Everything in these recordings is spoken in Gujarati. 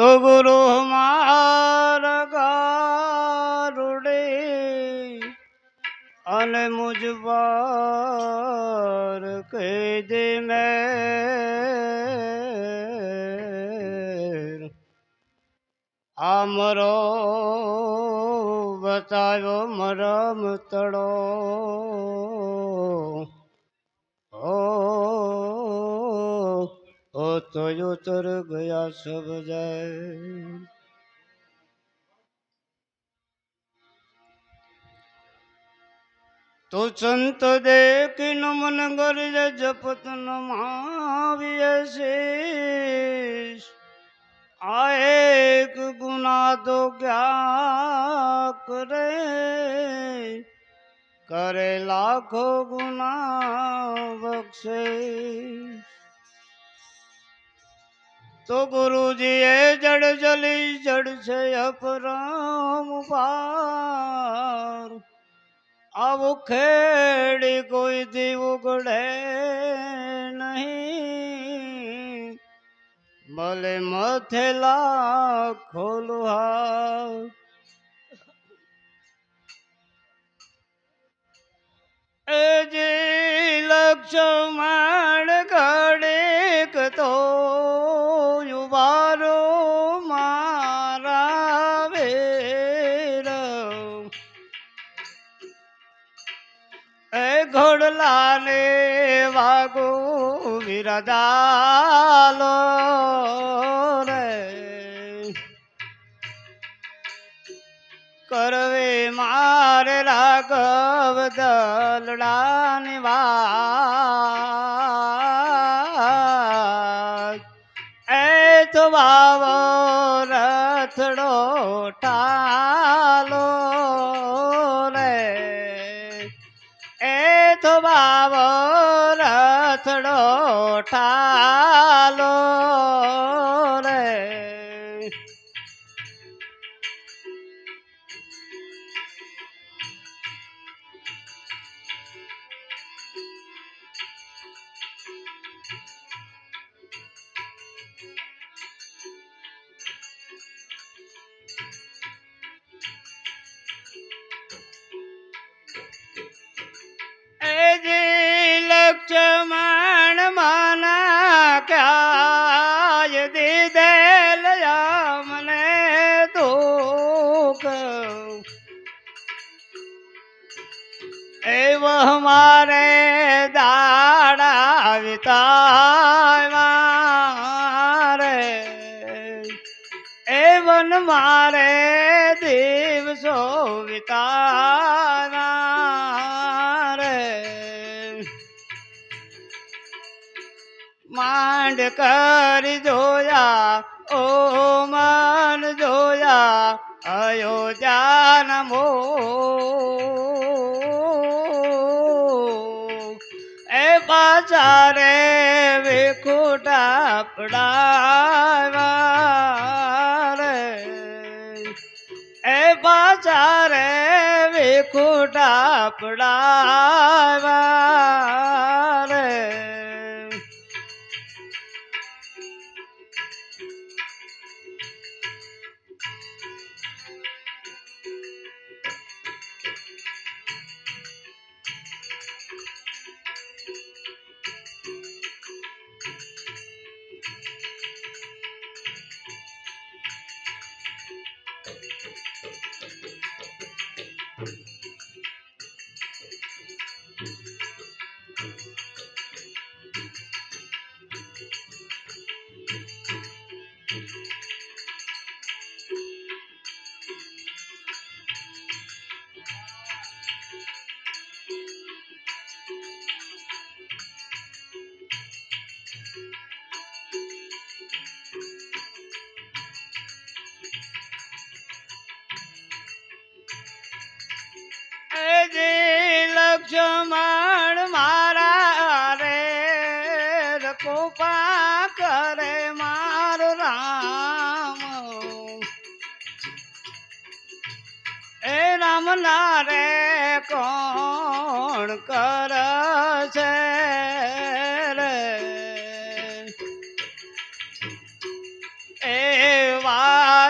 તો ગુરુ માર ગારુડે અને મુજબાર કહી દે મેં આમરો બતાવ્યો મરમ તળો ઓ તો ઉતર ગયા સબ જાય તો સંત દેખીન મન ગરજ જપત નમાવીએ શીશ આ એક ગુના તો ક્યાં કરે કરે લાખો ગુના બક્ષે તો ગુરુજીએ જડ જલી જડ છે અપરામ પાર. આવું ખેડી કોઈ દી ઉગડે નહીં. ભલે મથેલા ખોલુહા એ જે લક્ષ્મણ ઘડેક વાગો વિરદાલો રે કરવે મારે રાઘવ દલડાની વાત. એ તો વાવો રથડો ટાલો. ઠાલો એવ મારે દાડા વિતાવા રે. એવન વન મારે દિવસો વિતાવા રે. માંડ કરી જોયા, ઓ મન જોયા અયોધ્યા મો પાછા રે વિખુટા પડાવા રે. એ પાછા રે વિખુટા પડાવા રે.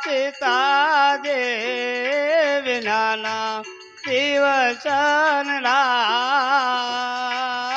સીતાજે વિનાના દિવસ ને રાત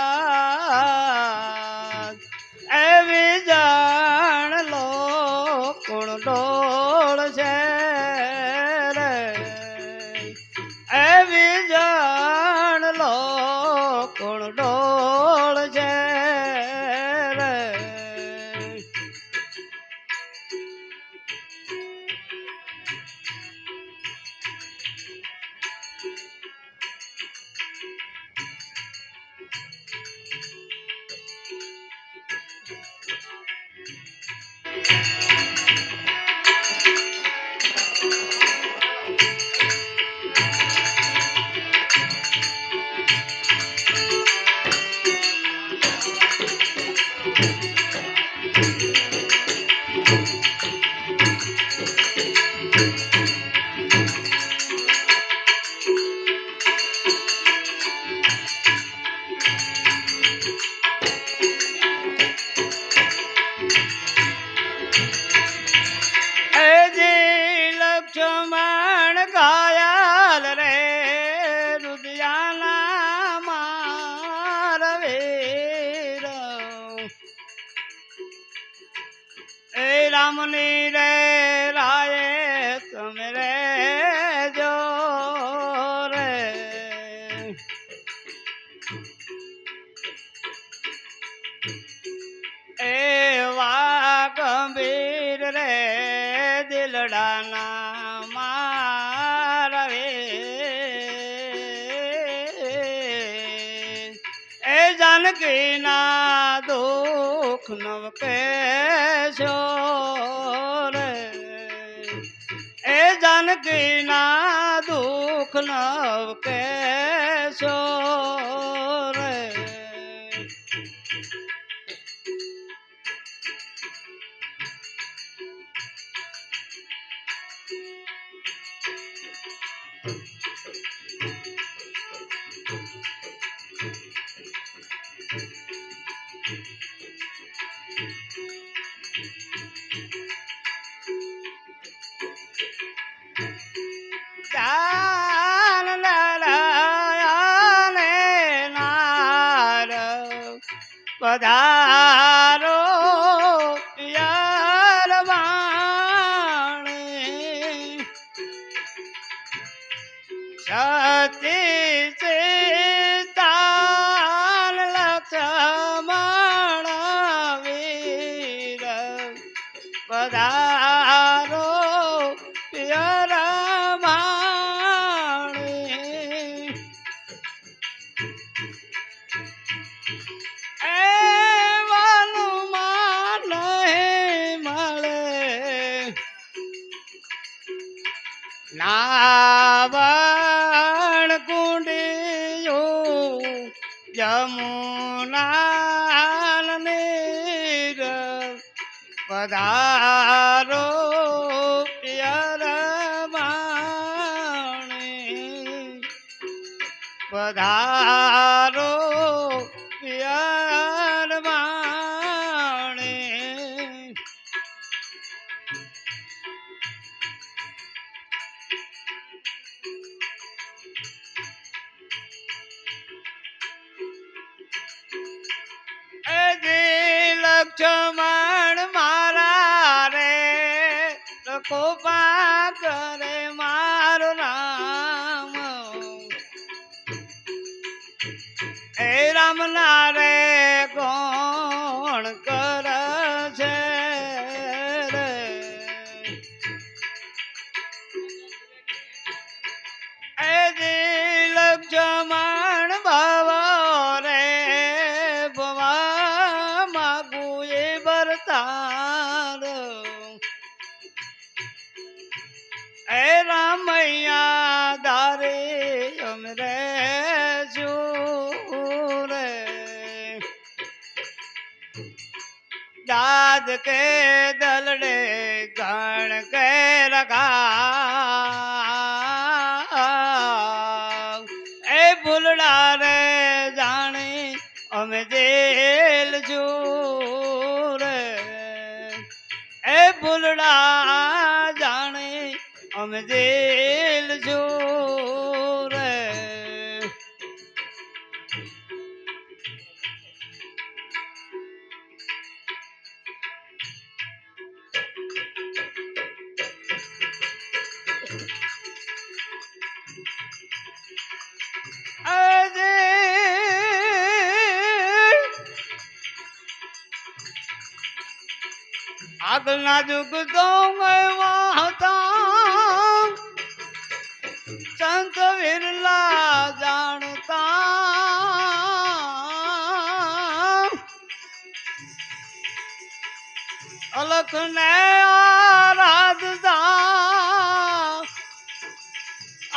એ રામની રે રાય તમે રે જો રે. એવા ગંભીર રે દિલડાના મારવે એ જાનકીના નવ કેશો રે. એ જાનકીના દુઃખ નવ કેશો રે. પધારો પધારો લક્ષ્મણ ભવ રે, ભવા માગુ એ ભરતાર એ રામૈયા દારે અમરે રે દાદ કે દલડે ગણ કે રખા સમજેલ છો રે આગળના જુગ તો ને આરાધતા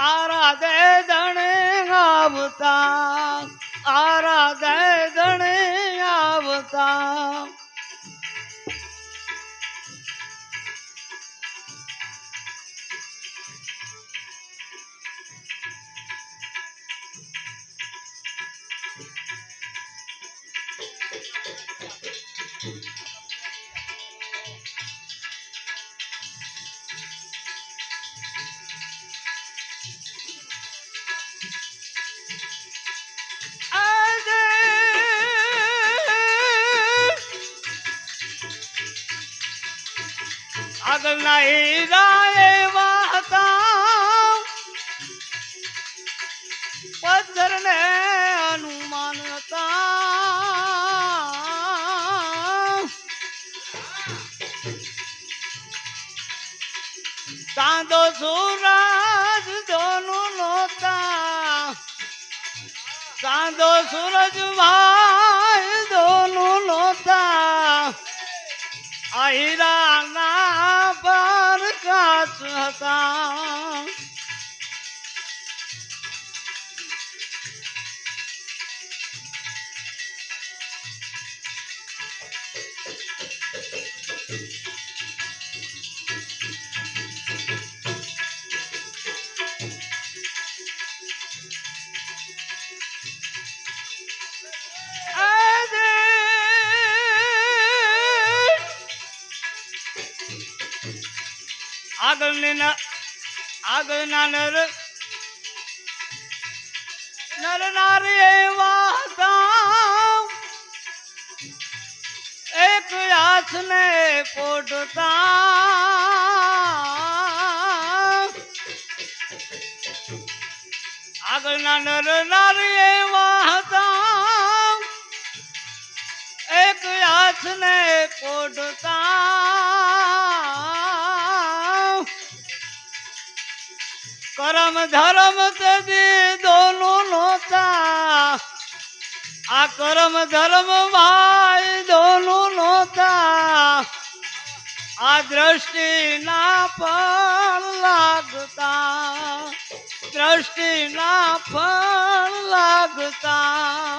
આરાધે દણે આવતા આરાધે દણે આવતા આગળના હીરા એવા હતા. પથ્થર ને હનુમાન હતા. ચાંદો સૂરજ દોનું નોતા ચાંદો સૂરજ ભાઈ દોનું કાચ હતા આગળની ના આગળના નર નર નારી એવા હતા. એક હાથને પોટતા આગળના નર નારી એવા હતા. એક હાથને પોટતા કરમ ધર્મ તેદી દોનું નહોતા. આ કરમ, ધર્મ ભાઈ દોનું નોતા આ દ્રષ્ટિ ના પણ લાગતા. દ્રષ્ટિ ના પણ લાગતા.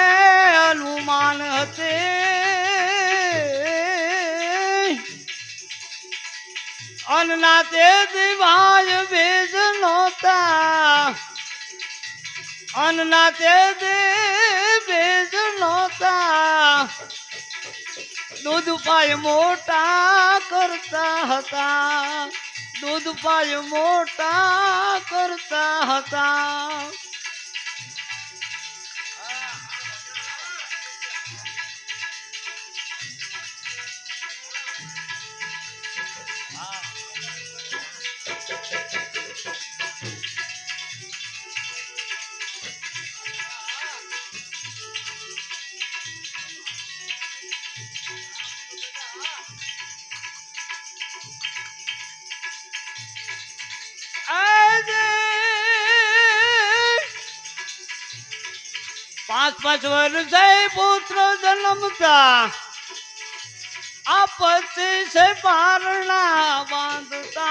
અન્ના તે દિવાય બીજ નહોતા. અન્ના તે ભેજ નહોતા. દૂધ પાય મોટા કરતા હતા. દૂધ પાય મોટા કરતા હતા. પાંચ વર્ષે પુત્ર જન્મતા પતિ છે પારણા બાંધતા.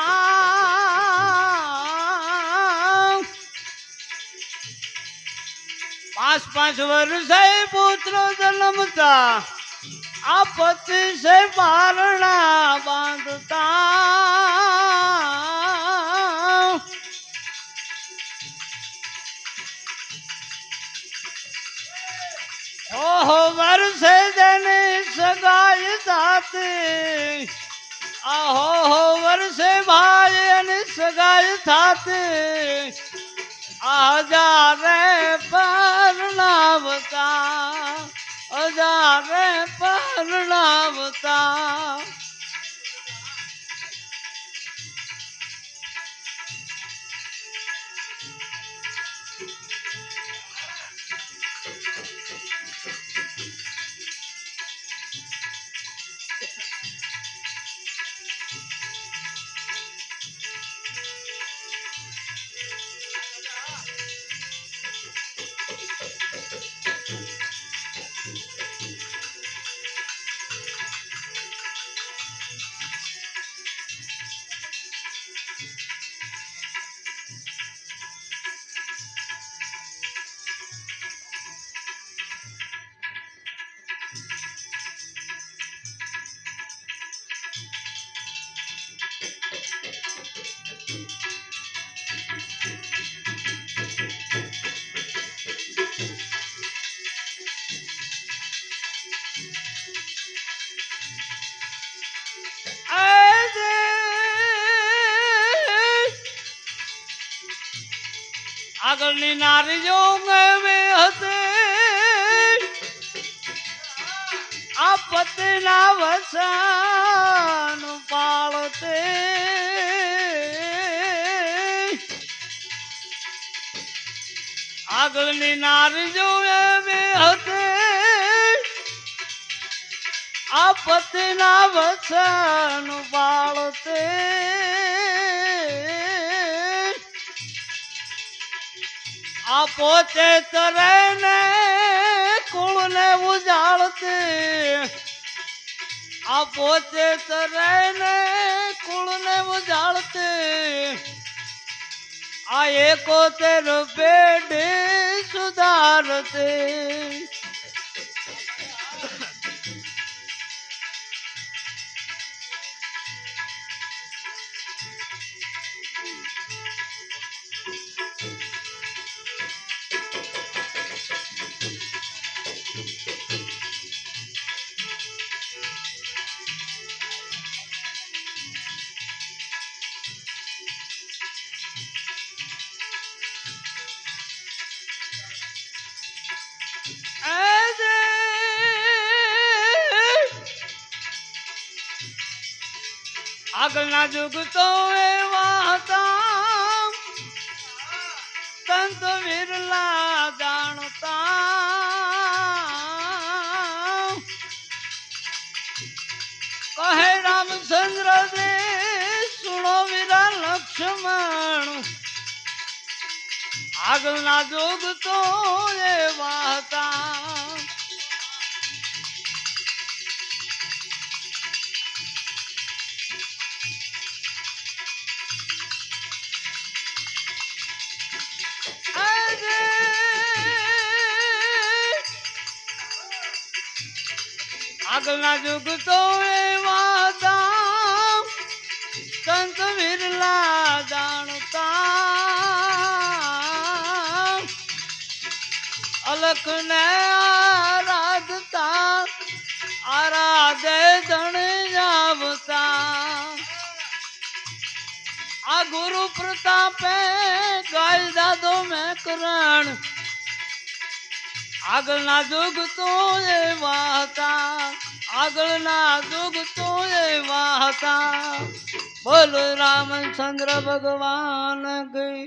પાંચ પાંચ વર્ષે પુત્ર જન્મતા આ પતિ છે પારણા બાંધતા. વર્ષે જને સગાઈ થાતી આહો, હો વર્ષે ભાઈ અને સગાઈ થાતી. હજારે પરણાવતા હજારે પરણાવતા આગળની નારી જો મેં હતી. આ પતિના વસન પાળતે. આગળની નારી જો મેં હતી. આ પતિના વચન બાળતે આ પોતે તરે ને કુળને ઉજાળતી. આ પોતે તરે ને કુળને ઉજાળતી. આ એકોતેર પેઢી સુધારતે. આગળના જુગ તો એવા હતા સંત વિરલા જાણતા કહે રામચંદ્ર દે સુણો વિરા લક્ષ્મણ આગળના જોગ તો એવા હતા આગળના જુગ તો એવા હતા. સંત વિરલા જાણતા અલખને આરાધતા. આરાધે ધણી આવતા. આ ગુરુ પ્રતાપે ગાય દાદો મેં કરણ આગળના જુગ તો એવા હતા. આગળના દુઃખ એવા હતા બોલ રામચંદ્ર ભગવાન ગઈ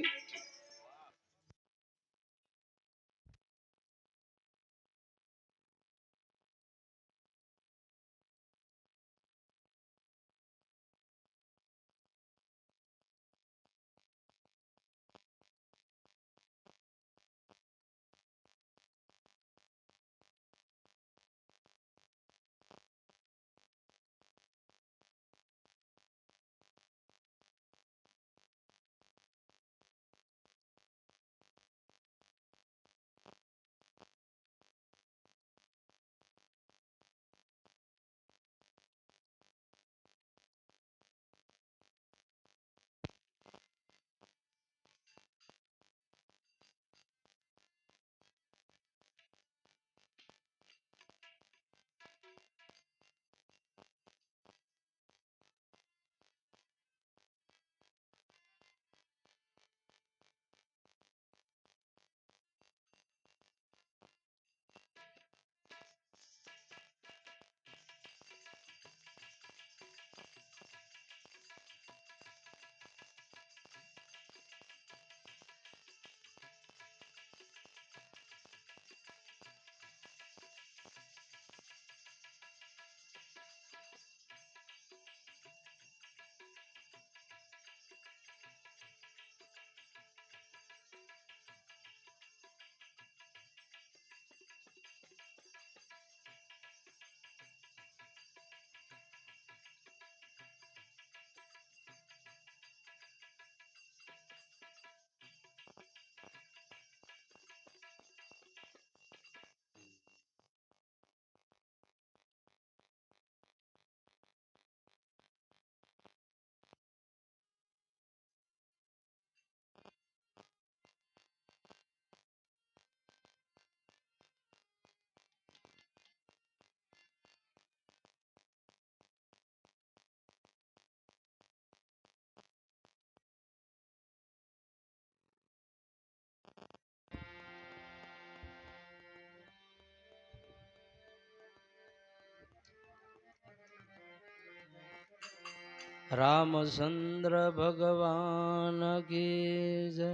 રામચંદ્ર ભગવાન કી જય.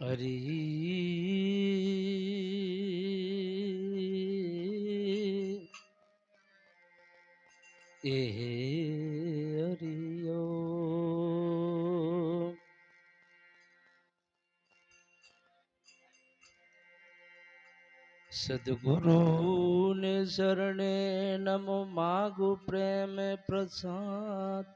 હરી એ સદગુરુ ને શરણે નમો માગુ પ્રેમ પ્રસાદ.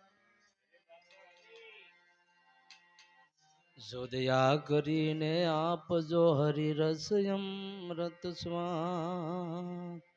જોદયા કરીને આપજો હરિરસ અમૃત સ્વાદ.